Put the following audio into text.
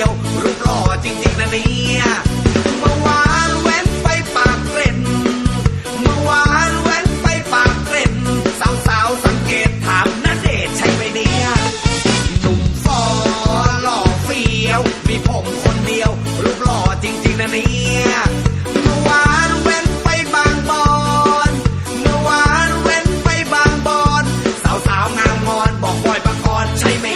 ยวรูปหล่อจริงๆนะเนี่ยเมื่อวานแว้นไปปากเกร็ดเมื่อวานแว้นไปปากเกร็ดสาวๆสังเกตถามนัเดชใช่ไหมเนี่ยหนุ่มฟอหล่อเฟี้ยว มีผมคนเดียวรูปหล่อจริงๆนะเนี่ยเมื่อวานแว้นไปบางบอนเมื่อวานแว้นไปบางบอนสาวๆงามงอนบอกบอยปกรณ์ใช่ไหม